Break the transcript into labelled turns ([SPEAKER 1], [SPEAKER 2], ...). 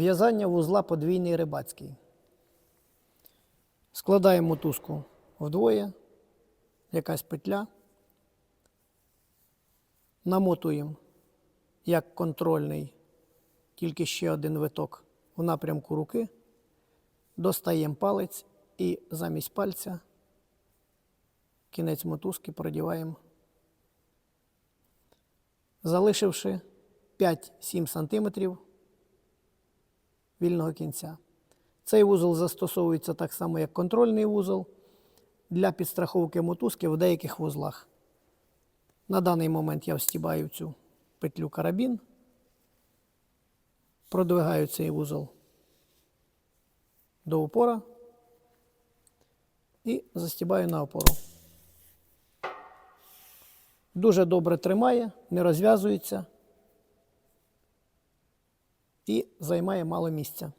[SPEAKER 1] В'язання вузла подвійний рибацький. Складаємо мотузку вдвоє, якась петля. Намотуємо як контрольний, тільки ще один виток в напрямку руки. Достаємо палець і замість пальця кінець мотузки продіваємо, залишивши 5-7 см вільного кінця. Цей вузол застосовується так само, як контрольний вузол для підстраховки мотузки в деяких вузлах. На даний момент я встібаю цю петлю карабін, продвигаю цей вузол до упора і застібаю на опору. Дуже добре тримає, не розв'язується і займає мало місця.